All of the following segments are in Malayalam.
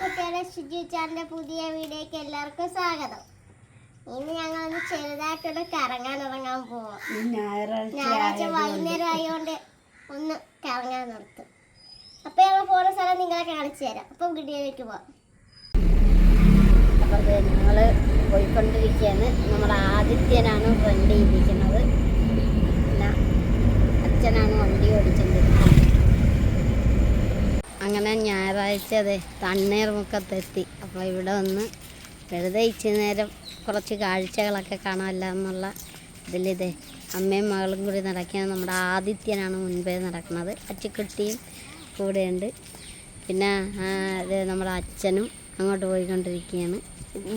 കുട്ടികളെ ശുചിച്ചാറിന്റെ പുതിയ വീഡിയോക്ക് എല്ലാവർക്കും സ്വാഗതം. ഇന്ന് ഞങ്ങൾ ഒന്ന് ചെറുതായിട്ടൊന്ന് കറങ്ങാൻ ഇറങ്ങാൻ പോവാം. ഞായറാഴ്ച വൈകുന്നേരം ആയതുകൊണ്ട് ഒന്ന് കറങ്ങാൻ നിർത്തും. അപ്പൊ ഞങ്ങൾ പോകുന്ന സ്ഥലം നിങ്ങളെ കാണിച്ചു തരാം. അപ്പൊ വീഡിയോയിലേക്ക് പോവാം. അപ്പോൾ ഞങ്ങൾ പോയിക്കൊണ്ടിരിക്കുകയാണ് നമ്മുടെ ആദിത്യനാണ് വണ്ടി ഇരിക്കുന്നത് അച്ഛനാണ് വണ്ടി ഓടിച്ചുകൊണ്ടിരിക്കുന്നത് അങ്ങനെ ഞായറാഴ്ച അതെ തണ്ണീർമുക്കത്തെത്തി അപ്പോൾ ഇവിടെ വന്ന് വെറുതെ ഇച്ചിരി നേരം കുറച്ച് കാഴ്ചകളൊക്കെ കാണാമല്ല എന്നുള്ള ഇതിലിതേ അമ്മയും മകളും കൂടി നടക്കുന്നത് നമ്മുടെ ആദിത്യനാണ് മുൻപേ നടക്കുന്നത്. അച്ചിക്കുട്ടിയും കൂടെയുണ്ട്. പിന്നെ ഇത് നമ്മുടെ അച്ഛനും അങ്ങോട്ട് പോയിക്കൊണ്ടിരിക്കുകയാണ്.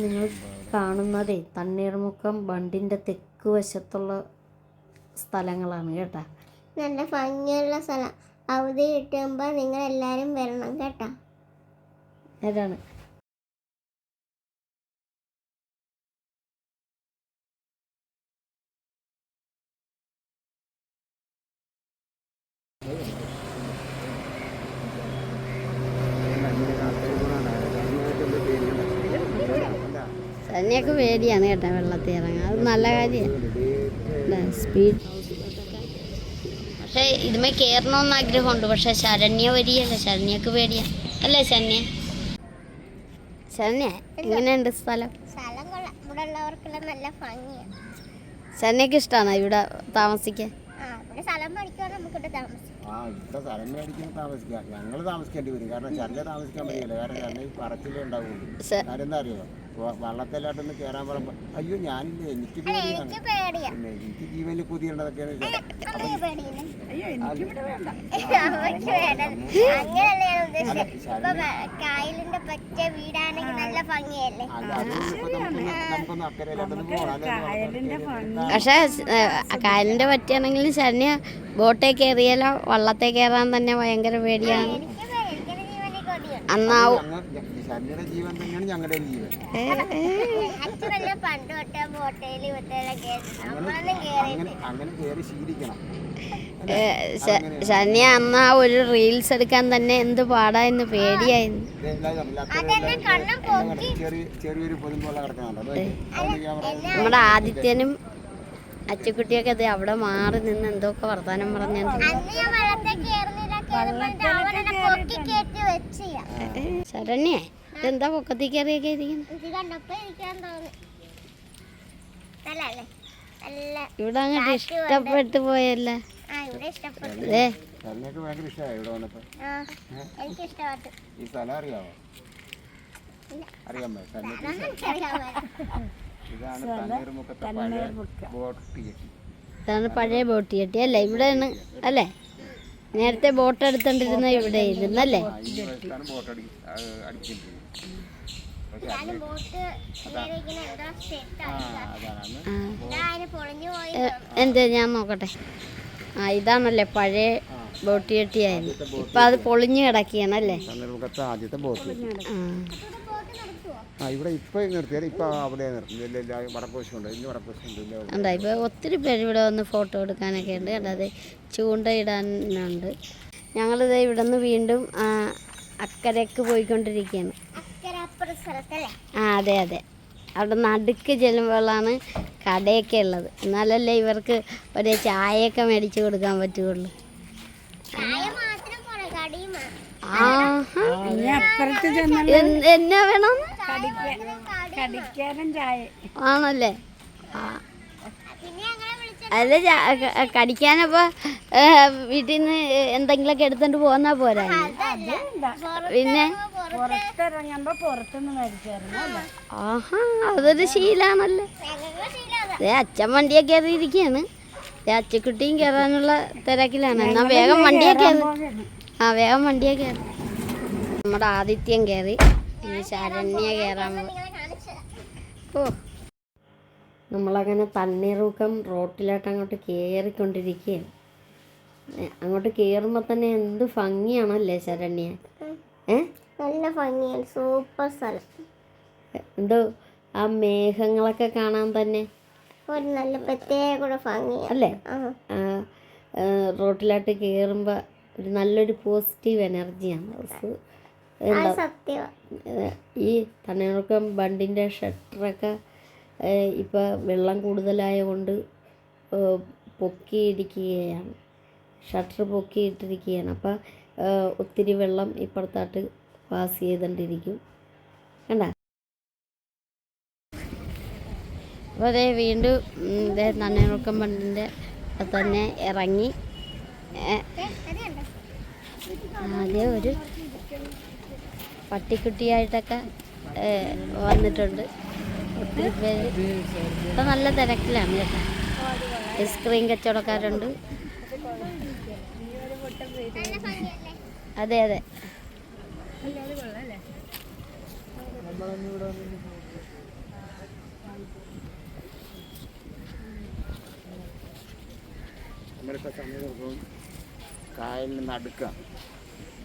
നിങ്ങൾ കാണുന്നതേ തണ്ണീർമുക്കം ബണ്ടിന്റെ തെക്ക് വശത്തുള്ള സ്ഥലങ്ങളാണ് കേട്ടോ. നല്ല ഭംഗിയുള്ള സ്ഥലം. അവധി കിട്ടുമ്പോൾ നിങ്ങൾ എല്ലാവരും വരണം കേട്ടോ. അതാണ്. തന്നെയൊക്കെ പേടിയാണ് കേട്ടോ വെള്ളത്തിൽ ഇറങ്ങാൻ അത് നല്ല കാര്യമാണ്. സ്പീഡ് പക്ഷേ ഇതുമേ കയറണമെന്ന് ആഗ്രഹമുണ്ട്. പക്ഷെ ശരണ്യ വരിയല്ല ശരണ്യക്ക് പേടിയാ. അല്ലേ ശരണ്യ? ശരണ്യ എങ്ങനെയുണ്ട് സ്ഥലം? സ്ഥലം ഇവിടെ ഉള്ളവർക്കെല്ലാം നല്ല ഭംഗിയാണ് ശരണ്യക്ക് ഇഷ്ടമാണോ ഇവിടെ താമസിക്കാൻ? ആ ഇവിടെ സ്ഥലം പഠിക്കുവാൻ നമുക്കിവിടെ താമസിക്കാം. ആ ഇവിടെ സ്ഥലം മേടിക്കുന്ന താമസിക്കാം. ഞങ്ങൾ താമസിക്കേണ്ടി വരും. കാരണം ചരല താമസിക്കാൻ പറ്റില്ല കാരണം ചരല ഈ പറച്ചിലേ ഉണ്ടാവുള്ളൂ. കാര്യം എന്താ അറിയോ? വള്ളത്തിലോട്ടൊന്ന് കയറാൻ പറയുമ്പോൾ അയ്യോ ഞാനില്ല? എനിക്ക് പേടിയാണ്. എനിക്ക് പേടിയാ. പിന്നെ എനിക്ക് ജീവനിൽ കായലിന്റെ പച്ച വീടാണെങ്കിൽ നല്ല ഭംഗിയല്ലേ? അല്ലെങ്കിൽ പക്ഷേ ഏഹ്, കായലിന്റെ പറ്റിയാണെങ്കിലും ശരണ്യ ബോട്ടേ കയറിയാലോ വള്ളത്തെ കയറാൻ തന്നെ ഭയങ്കര പേടിയാണ്. ശനി അന്നാവും അന്ന് ആ ഒരു റീൽസ് എടുക്കാൻ തന്നെ എന്ത് പാടായിരുന്നു പേടിയായിരുന്നു. നമ്മുടെ ആദിത്യനും അച്ചുക്കുട്ടിയൊക്കെ അത് അവിടെ മാറി നിന്ന് എന്തൊക്കെ വർത്താനം പറഞ്ഞു അന്ന് ഞാൻ വെള്ളത്തിൽ കേറുന്നില്ല കേറുമ്പോ അവനെ പൊക്കി കയറ്റി വെച്ചിയാ ശരണ്യ ഇതെന്താ പൊക്കത്തി കയറിയൊക്കെ ഇവിടെ അങ്ങോട്ട് ഇഷ്ടപ്പെട്ട് പോയല്ലേ? ആ ഇവിടെ ഇഷ്ടപ്പെട്ടു. അതെ ഭയങ്കര ഇഷ്ടമായി ഇവിടെ വന്നപ്പോ? ഈ സ്ഥലം അറിയാമോ? അറിയാമോ ഇതാണ് പഴയ ബോട്ട് ചട്ടി അല്ലെ? ഇവിടെ അല്ലേ? നേരത്തെ ബോട്ട് എടുത്തോണ്ടിരുന്ന ഇവിടെ ഇരുന്നല്ലേ എന്താ ഞാൻ നോക്കട്ടെ. ആ ഇതാണല്ലേ പഴയ ബോട്ട് ചട്ടിയായിരുന്നു ഇപ്പൊ അത് പൊളിഞ്ഞു കിടക്കിയാണല്ലേ ആദ്യത്തെ ബോട്ട് ആ. ആ ഇവിടെ ഇപ്പൊ നിർത്തിയാൽ ഇപ്പൊ അവിടെ നിർത്തി. ഇല്ല ഇല്ല വടക്ക് വശമുണ്ട് ഇനി വടക്ക് വശമുണ്ട് ഇല്ല ഉണ്ട്. ഇപ്പോൾ ഒത്തിരി പേര് ഇവിടെ വന്ന് ഫോട്ടോ എടുക്കാനൊക്കെ ഉണ്ട്. അല്ലാതെ ചൂണ്ടയിടാനുണ്ട് ഞങ്ങളിത് ഇവിടെ നിന്ന് വീണ്ടും അക്കരക്ക് പോയിക്കൊണ്ടിരിക്കുകയാണ്. ആ അതെ അതെ. അവിടെ നടുക്ക് ചെല്ലുമ്പോഴാണ് കടയൊക്കെ ഉള്ളത്. എന്നാലല്ലേ ഇവർക്ക് ഒരു ചായയൊക്കെ മേടിച്ചു കൊടുക്കാൻ പറ്റുള്ളൂ എന്നാ വേണം ആണല്ലേ? അല്ല കടിക്കാനപ്പോ വീട്ടിൽ നിന്ന് എന്തെങ്കിലുമൊക്കെ എടുത്തോണ്ട് പോന്നാ പോരാ? പിന്നെ? ആഹാ അതൊരു ശീലാണല്ലേ? ഞങ്ങൾക്ക് ശീലം ദേ അച്ഛൻ വണ്ടിയൊക്കെ കയറിയിരിക്കുകയാണ് ദേ അച്ചക്കുട്ടിയും കയറാനുള്ള തിരക്കിലാണ്. എന്നാ വേഗം വണ്ടിയൊക്കെ കയറി. ആ വേഗം വണ്ടിയൊക്കെ കയറി. നമ്മുടെ ആദിത്യം കയറി. ഇനി ശരണ്യ കയറാൻ ഓ. നമ്മളങ്ങനെ തണ്ണീറൂക്കം റോട്ടിലോട്ട് അങ്ങോട്ട് കയറിക്കൊണ്ടിരിക്കുകയാണ് അങ്ങോട്ട് കയറുമ്പോൾ തന്നെ എന്ത് ഭംഗിയാണല്ലേ ശരണ്യ? ഏ? നല്ല ഭംഗിയാണ്. സൂപ്പർ സ്ഥലം. എന്തോ ആ മേഘങ്ങളൊക്കെ കാണാൻ തന്നെ ഒരു നല്ല പ്രത്യേക ഭംഗി അല്ലേ? റോട്ടിലോട്ട് കയറുമ്പോൾ ഒരു നല്ലൊരു പോസിറ്റീവ് എനർജിയാണ് സത്യമാണ് ഈ തണ്ണീർക്കം ബണ്ടിന്റെ ഷട്ടറൊക്കെ ഇപ്പോൾ വെള്ളം കൂടുതലായതുകൊണ്ട് പൊക്കി പൊക്കിയിരിക്കുകയാണ് ഷട്ടർ പൊക്കിയിട്ടിരിക്കുകയാണ്. അപ്പോൾ ഒത്തിരി വെള്ളം ഇപ്പുറത്തോട്ട് പാസ് ചെയ്തുകൊണ്ടിരിക്കും കണ്ട? അപ്പോൾ അതേ വീണ്ടും ഉം, തണ്ണീർക്കം ബണ്ടിന്റെ തന്നെ ഇറങ്ങി. ആദ്യം ഒരു പട്ടിക്കുട്ടിയായിട്ടൊക്കെ വന്നിട്ടുണ്ട്. ഒത്തിരി പേര്. ഇപ്പം നല്ല തിരക്കിലാണ് കേട്ടോ. ഐസ്ക്രീം കച്ചവടക്കാരുണ്ട്. അതെ അതെ. നമ്മളിപ്പോൾ സമയം കായലിന് നടുക്ക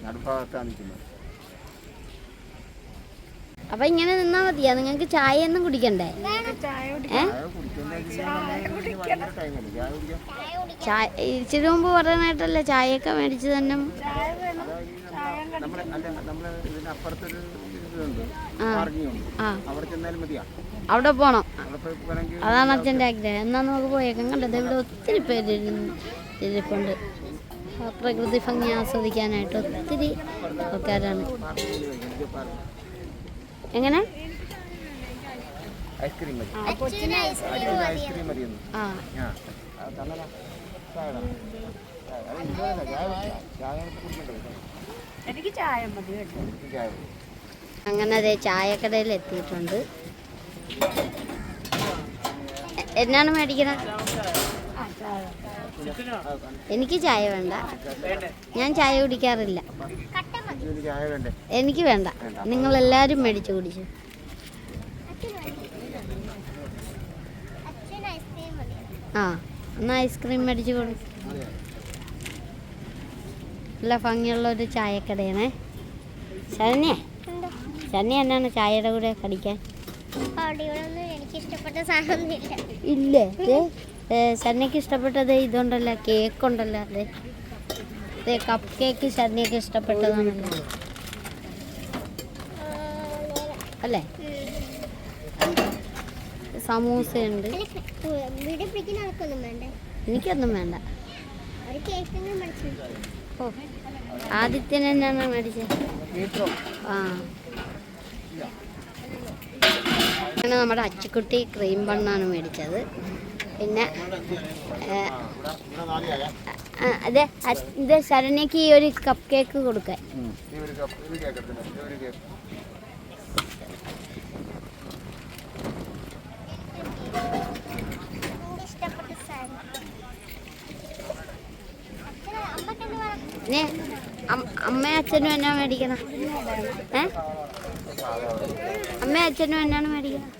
നടുഭാഗത്താണ് നിൽക്കുന്നത്. അപ്പം ഇങ്ങനെ നിന്നാ മതിയാ. നിങ്ങൾക്ക് ചായ ഒന്നും കുടിക്കണ്ടേ ചായ ഇച്ചിരി മുമ്പ് പറയാനായിട്ടല്ലേ ചായയൊക്കെ മേടിച്ച് തന്നെ അവിടെ പോണം. അതാണ് അച്ഛന്റെ ആഗ്രഹം. എന്നാ നമുക്ക് പോയേക്കാം. കണ്ടത് ഇവിടെ ഒത്തിരി പേര് ഇരുന്ന് ഇരിപ്പുണ്ട് പ്രകൃതി ഭംഗി ആസ്വദിക്കാനായിട്ട് ഒത്തിരി ആൾക്കാരാണ്. എങ്ങനെ. അങ്ങനെ അതെ ചായക്കടയിൽ എത്തിയിട്ടുണ്ട്. എന്നാണ് മേടിക്കുന്നത് എനിക്ക് ചായ വേണ്ട. ഞാൻ ചായ കുടിക്കാറില്ല. എനിക്ക് വേണ്ട? നിങ്ങൾ എല്ലാരും മേടിച്ചു കുടിച്ചു. ആ എന്നാ ഐസ്ക്രീം മേടിച്ചു കൊടു. നല്ല ഭംഗിയുള്ള ഒരു ചായക്കടയാണേ. ശരണ്യ ശരണ്യ എന്നാണ് ചായയുടെ കൂടെ കടിക്കാൻ? ഇല്ലേ? ശരണ്യക്ക് ഇഷ്ടപ്പെട്ടത് ഇതുണ്ടല്ലോ കേക്ക് ഉണ്ടല്ലോ അതെ. അതെ കപ്പ് കേക്ക് ശരണിയൊക്കെ ഇഷ്ടപ്പെട്ടതാണല്ലോ അല്ലേ? സമൂസയുണ്ട്. എനിക്കൊന്നും വേണ്ട. ഓ ആദിത്യൻ എന്നാണ് മേടിച്ചത് ആ. നമ്മുടെ അച്ചിക്കുട്ടി ക്രീം ബണ്ണാണ് മേടിച്ചത്. പിന്നെ അതെ ഇത് ശരണ്യക്ക് ഈ ഒരു കപ്പ് കേക്ക് കൊടുക്കാൻ. അമ്മയും അച്ഛനും എന്നാ മേടിക്കണം? ഏ? അമ്മയും അച്ഛനും എന്നാണ് മേടിക്കണം?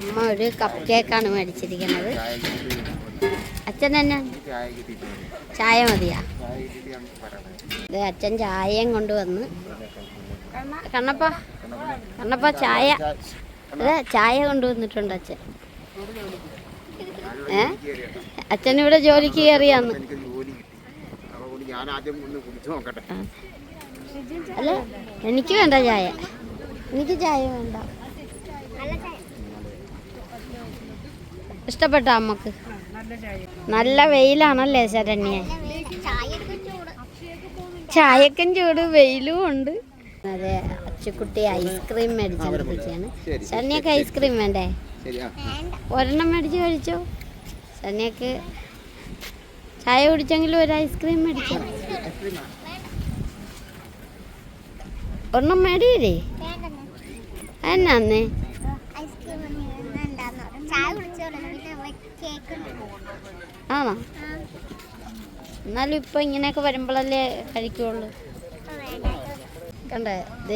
അമ്മ ഒരു കപ്പ് കേക്കാണ് മേടിച്ചിരിക്കുന്നത്. അച്ഛൻ തന്നെ ചായ മതിയാ? ഇത് അച്ഛൻ ചായയും കൊണ്ടുവന്ന്. കണ്ണപ്പ കണ്ണപ്പ ചായ. അതെ ചായ കൊണ്ടുവന്നിട്ടുണ്ട് അച്ഛൻ. ഏ? അച്ഛൻ ഇവിടെ ജോലിക്ക് കയറിയാന്ന്. ഞാൻ ആദ്യം ഒന്ന് കുടിച്ചു നോക്കട്ടെ. അല്ല എനിക്ക് വേണ്ട ചായ. എനിക്ക് ചായ വേണ്ട. ഇഷ്ടപ്പെട്ട അമ്മയ്ക്ക്? നല്ല ചായ. നല്ല വെയിലാണല്ലേ ശരണ്യ? ചായക്ക് ചൂട്. വെയിലും ഉണ്ട്. അതെ അച്ചുക്കുട്ടി ഐസ്ക്രീം മേടിച്ചാണ് ശരണ്യക്ക് ഐസ്ക്രീം വേണ്ടേ? ശരിയാ വേണ്ട. ഒരെണ്ണം മേടിച്ച് കഴിച്ചോ? ശരണ്യക്ക് ചായ കുടിച്ചെങ്കിലും ഒരു ഐസ്ക്രീം മേടിച്ചോ? ഒരെണ്ണം മേടിയില്ലേ? എന്നാന്നേ? ആണോ? എന്നാലും ഇപ്പൊ ഇങ്ങനെയൊക്കെ വരുമ്പോഴല്ലേ കഴിക്കുള്ളൂ. കണ്ടേ?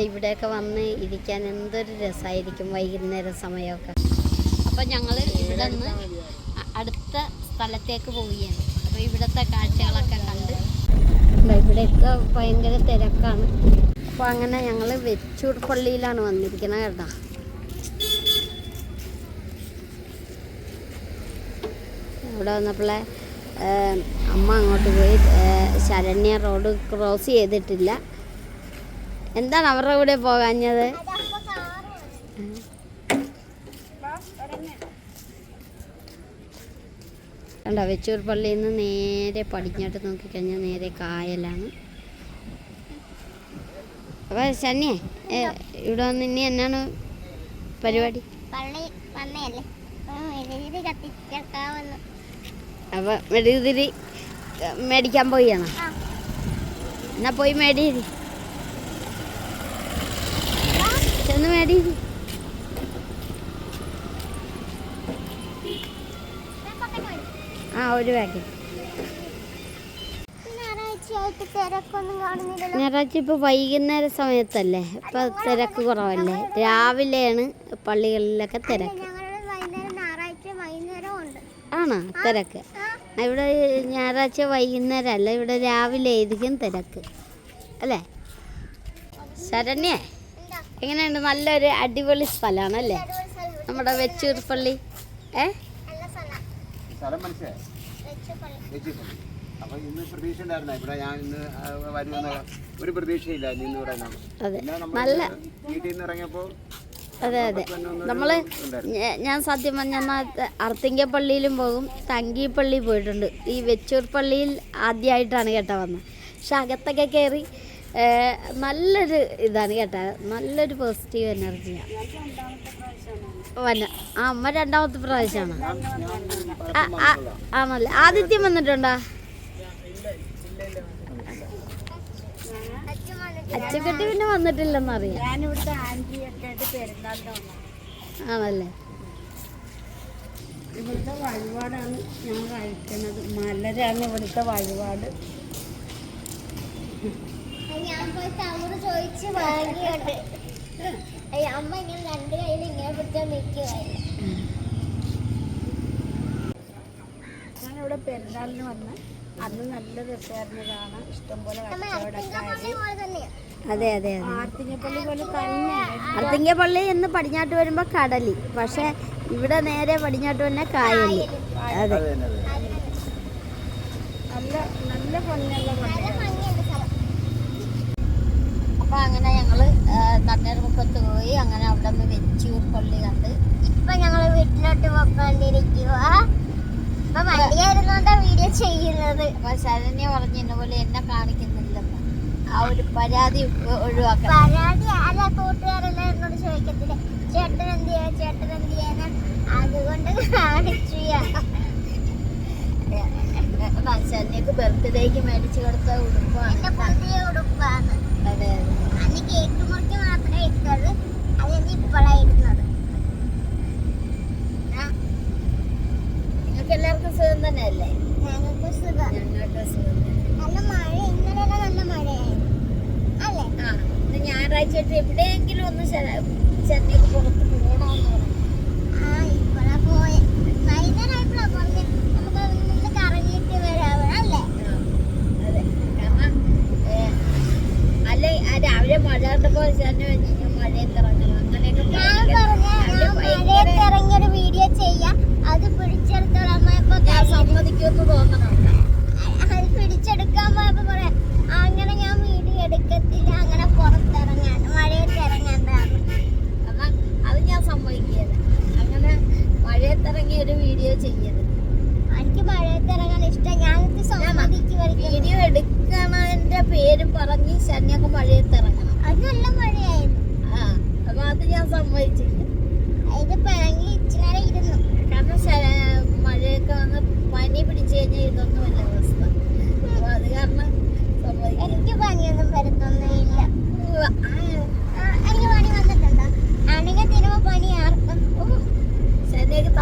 ഇവിടെയൊക്കെ വന്ന് ഇരിക്കാൻ എന്തൊരു രസമായിരിക്കും വൈകുന്നേരം സമയമൊക്കെ. അപ്പൊ ഞങ്ങൾ ഇവിടെ നിന്ന് അടുത്ത സ്ഥലത്തേക്ക് പോവുകയാണ്. അപ്പോൾ ഇവിടുത്തെ കാഴ്ചകളൊക്കെ കണ്ട്. ഇവിടെയൊക്കെ ഭയങ്കര തിരക്കാണ്. അപ്പോൾ അങ്ങനെ ഞങ്ങൾ വെച്ചൂർ പള്ളിയിലാണ് വന്നിരിക്കുന്നത് കേട്ടോ. ഇവിടെ വന്നപ്പോളെ ഏം, അമ്മ അങ്ങോട്ട് പോയി ശരണ്യ റോഡ് ക്രോസ് ചെയ്തിട്ടില്ല. എന്താണ് അവരുടെ കൂടെ പോകാഞ്ഞത്? കണ്ടോ വെച്ചൂർ പള്ളിയിൽ നിന്ന് നേരെ പടിഞ്ഞാട്ട് നോക്കിക്കഴിഞ്ഞാൽ നേരെ കായലാണ്. അപ്പോൾ ശനിയെ ഇവിടെ വന്ന് ഇനി എന്നാണ് പരിപാടി? പള്ളി അപ്പൊ മെഡിതിരി അപ്പോൾ മെഴുകുതിരി മേടിക്കാൻ പോയാണ് എന്നാ പോയി മേടിയിരി ചെന്ന് ഞാൻ ആ ഒരു പാക്കറ്റ് ഞായറാഴ്ച ഇപ്പോൾ വൈകുന്നേര സമയത്തല്ലേ? ഇപ്പം തിരക്ക് കുറവല്ലേ? രാവിലെയാണ് പള്ളികളിലൊക്കെ തിരക്ക്. ഞങ്ങളുടെ വൈകുന്നേരം ഞായറാഴ്ച വൈകുന്നേരം ഉണ്ട്. ആണോ? തിരക്ക്. ഇവിടെ ഞായറാഴ്ച വൈകുന്നേരം അല്ല ഇവിടെ രാവിലെ ആയിരിക്കും തിരക്ക്. അല്ലേ? ശരണ്യേ എന്താ എങ്ങനെയുണ്ട്? നല്ലൊരു അടിപൊളി സ്ഥലമാണ് അല്ലേ നമ്മുടെ വെച്ചൂർ പള്ളി. ഏ? സ്ഥലം. മനസ്സിലായി? വെച്ച പള്ളി വെച്ചിട്ടുണ്ട് അപ്പൊ ഇന്ന് പ്രതീക്ഷ ഉണ്ടായിരുന്ന ഇവിടെ ഞാൻ ഇന്ന് വരുമെന്ന് ഒരു പ്രതീക്ഷയില്ല ഇന്ന് ഇവിടെ നല്ല വീട്ടിൽ നിന്ന് ഇറങ്ങിയപ്പോൾ അതെ അതെ. നമ്മൾ ഞാൻ സത്യം പറഞ്ഞാൽ അർത്തിങ്ക പള്ളിയിലും പോകും തങ്കി പള്ളി പോയിട്ടുണ്ട്. ഈ വെച്ചൂർ പള്ളിയിൽ ആദ്യമായിട്ടാണ് കേട്ടോ വന്നത്. പക്ഷെ അകത്തൊക്കെ കയറി നല്ലൊരു ഇതാണ് കേട്ടോ. നല്ലൊരു പോസിറ്റീവ് എനർജിയാണ് വന്ന ആ അമ്മ രണ്ടാമത്തെ പ്രാവശ്യമാണ്. ആ, ആ, ആണല്ലേ? ആദിത്യം വന്നിട്ടുണ്ടോ അച്ഛൻ വന്നിട്ട് അച്ചക്കെട്ടി പിന്നെ വന്നിട്ടില്ലെന്നറിയാം. ഞാനിവിടുത്തെ ആയിട്ട് പെരുന്നാളിന് വന്നു ആണല്ലേ? ഇവിടുത്തെ വഴിപാടാണ് ഞാൻ കഴിക്കുന്നത് മലരാണ് ഇവിടുത്തെ വഴിപാട്. ഞാൻ പോയി തവറ് ചോദിച്ച് വാങ്ങിയുണ്ട് അമ്മ ഇങ്ങനെ രണ്ട് കയ്യിൽ ഇങ്ങനെ പിടിച്ചാൽ ഞാനിവിടെ പെരുന്നാളിന് വന്ന് അന്ന് നല്ല രസമായിരുന്നതാണ്. ഇഷ്ടംപോലെ അതെ അതെ ആർത്തിങ്ങപ്പള്ളി പോലെ തന്നെ ആർത്തിങ്ങപ്പള്ളി പള്ളി എന്ന് പടിഞ്ഞാട്ട് വരുമ്പോൾ കടലി. പക്ഷെ ഇവിടെ നേരെ പടിഞ്ഞാട്ട് തന്നെ കായലി. അതെ. നല്ല നല്ല ഭംഗിയുള്ള അപ്പൊ അങ്ങനെ ഞങ്ങൾ തണ്ണീർമുക്കത്ത് പോയി. അങ്ങനെ അവിടെ നിന്ന് വെച്ചൂർ പള്ളി കണ്ട്. ഇപ്പൊ ഞങ്ങൾ വീട്ടിലോട്ട് പോയിക്കൊണ്ടിരിക്കുക വീഡിയോ ചെയ്യുന്നത്. അപ്പൊ ശരണ്യ പറഞ്ഞു പോലെ എന്നെ കാണിക്കുന്നില്ലെന്ന്. ആ ഒരു പരാതി ഒഴിവാക്കാം പരാതി അല്ല കൂട്ടുകാരെല്ലാം എന്നോട് ചോദിക്കത്തില്ല? ചേട്ടൻ എന്ത് ചെയ്യാ ചേട്ടൻ എന്ത് ചെയ്യാന്ന് അതുകൊണ്ട് കാണിച്ചു ശരണ്യക്ക് ബർത്ത്ഡേക്ക് മേടിച്ചു കൊടുത്ത ഉടുപ്പാണ്. പുതിയ ഉടുപ്പാണ്. അതെ അതെ. അന്ന് കേക്ക് മുറിക്ക് മാത്രമേ ഇട്ടത്. അതെന്ത് ഇപ്പോഴാണ് ഇടുന്നത്. നിങ്ങൾക്ക് എല്ലാവർക്കും സുഖം തന്നെയല്ലേ? ഞങ്ങൾക്ക് സുഖം. ഞങ്ങൾക്ക് സുഖം നല്ല മഴ ഇന്നലെ നല്ല മഴയായിരുന്നു. അല്ലേ? ആ ഇന്ന് ഞായറാഴ്ച ആയിട്ട് എവിടെയെങ്കിലും ഒന്ന് ചെന്നൈക്ക് പുറത്ത് പോകണമെന്ന് പറഞ്ഞു. ആ ഇപ്പോഴാ പോയെ. വൈകുന്നേരമായപ്പോഴാ പറഞ്ഞ് നമുക്ക് ഒന്ന് കറങ്ങിയിട്ട് വരാം അല്ലേ? അതെ. കാരണം അല്ലെ രാവിലെ മഴ കണ്ടപ്പോൾ ചേട്ടന് മഴയത്ത് ഇറങ്ങണം. അങ്ങനെയൊക്കെ ഞാൻ പറഞ്ഞ മഴയത്ത് ഇറങ്ങിയൊരു വീഡിയോ ചെയ്യാം. അത് പിടിച്ചെടുത്തോളാം ഞാൻ സമ്മതിക്കുമെന്ന് തോന്നണം? അത് പിടിച്ചെടുക്കാൻ പോയപ്പോ പറയാം അങ്ങനെ ഞാൻ വീഡിയോ എടുക്കത്തില്ല അങ്ങനെ പുറത്തിറങ്ങാൻ മഴയത്ത് ഇറങ്ങാണ്ടാണ് കാരണം അത് ഞാൻ സമ്മതിക്കുകയില്ല അങ്ങനെ മഴയത്തിറങ്ങി ഒരു വീഡിയോ ചെയ്യരുത്. എനിക്ക് മഴയത്ത് ഇറങ്ങാൻ ഇഷ്ടം. ഞാനിത് സമ്മതിക്കുമായിരിക്കും. വീഡിയോ എടുക്കണതിന്റെ പേര് പറഞ്ഞ് ശനിയൊക്കെ മഴയത്ത് ഇറങ്ങണം അത് നല്ല മഴയായിരുന്നു. ആ അപ്പൊ അത് ഞാൻ സമ്മതിച്ചില്ല. ഇത് പിണങ്ങി ഇച്ചിരി ഇരുന്നു. കാരണം മഴയൊക്കെ വന്ന് പനി പിടിച്ചു കഴിഞ്ഞാൽ ഇതൊന്നും അല്ല അവസ്ഥ. അപ്പൊ അത് കാരണം എനിക്ക് പനിയൊന്നും വരുത്തൊന്നുമില്ല എനിക്ക് പനി വന്നിട്ടുണ്ടോ? ആണെങ്കിൽ തിരുമ്പോ പനി ആർക്കും? ഓ, ശനിയൊക്കെ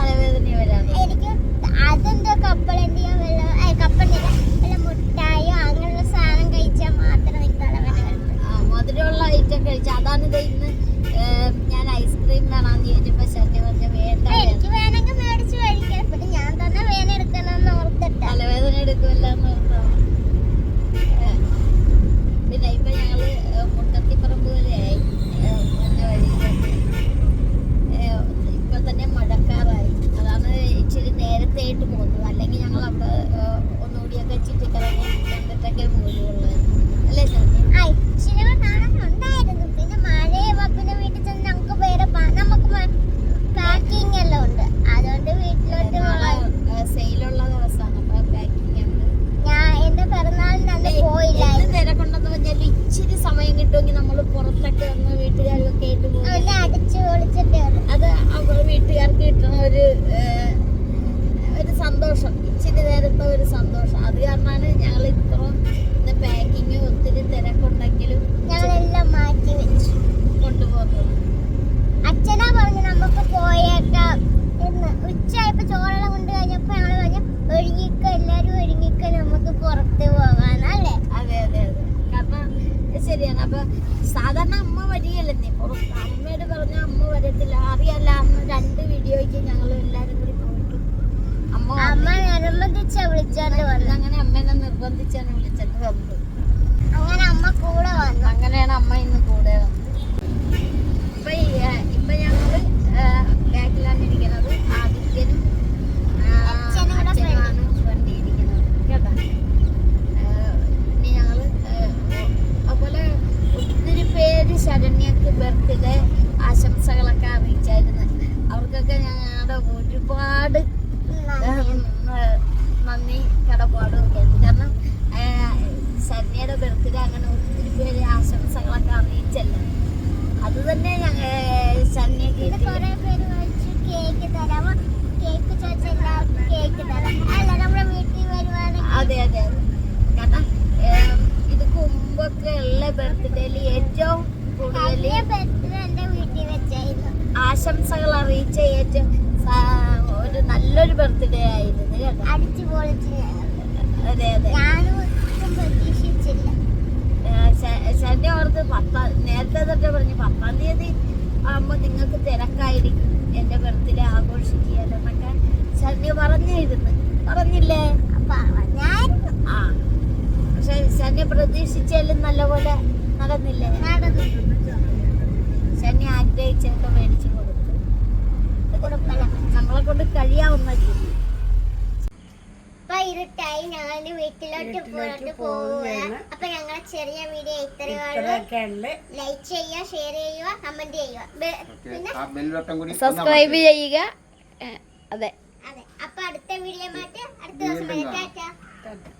ഉള്ള ബർത്ത്ഡേയിൽ ഏറ്റവും ആശംസകൾ അറിയിച്ച ഏറ്റവും ഒരു നല്ലൊരു ബർത്ത്ഡേ ആയിരുന്നു കേട്ടോ. അതെ അതെ. പ്രതീക്ഷിച്ചില്ല. ഓർത്ത് പത്താം നേരത്തെ തൊട്ട് പറഞ്ഞു പത്താം തീയതി ആകുമ്പോൾ നിങ്ങൾക്ക് തിരക്കായിരിക്കും എന്റെ ബർത്ത്ഡേ ആഘോഷിക്കുക എന്നൊക്കെ ചേട്ടനെ പറഞ്ഞായിരുന്നു പ്രതീക്ഷിച്ചാലും നല്ലപോലെ നടന്നില്ലേ? ശനി ആഗ്രഹിച്ചൊക്കെ മേടിച്ചു കൊടുത്തു. നമ്മളെ കൊണ്ട് കഴിയാവുന്ന രീതി ഇരുട്ടായി ഞങ്ങളുടെ വീട്ടിലോട്ട് പോയിട്ട് പോവുക അപ്പൊ ഞങ്ങളെ ചെറിയ വീഡിയോ ഇത്രയും ലൈക്ക് ചെയ്യുക ഷെയർ ചെയ്യുക കമന്റ് ചെയ്യുക. സബ്സ്ക്രൈബ് ചെയ്യുക. അതെ. അതെ. അപ്പൊ അടുത്ത വീഡിയോ ആയിട്ട് അടുത്ത ദിവസം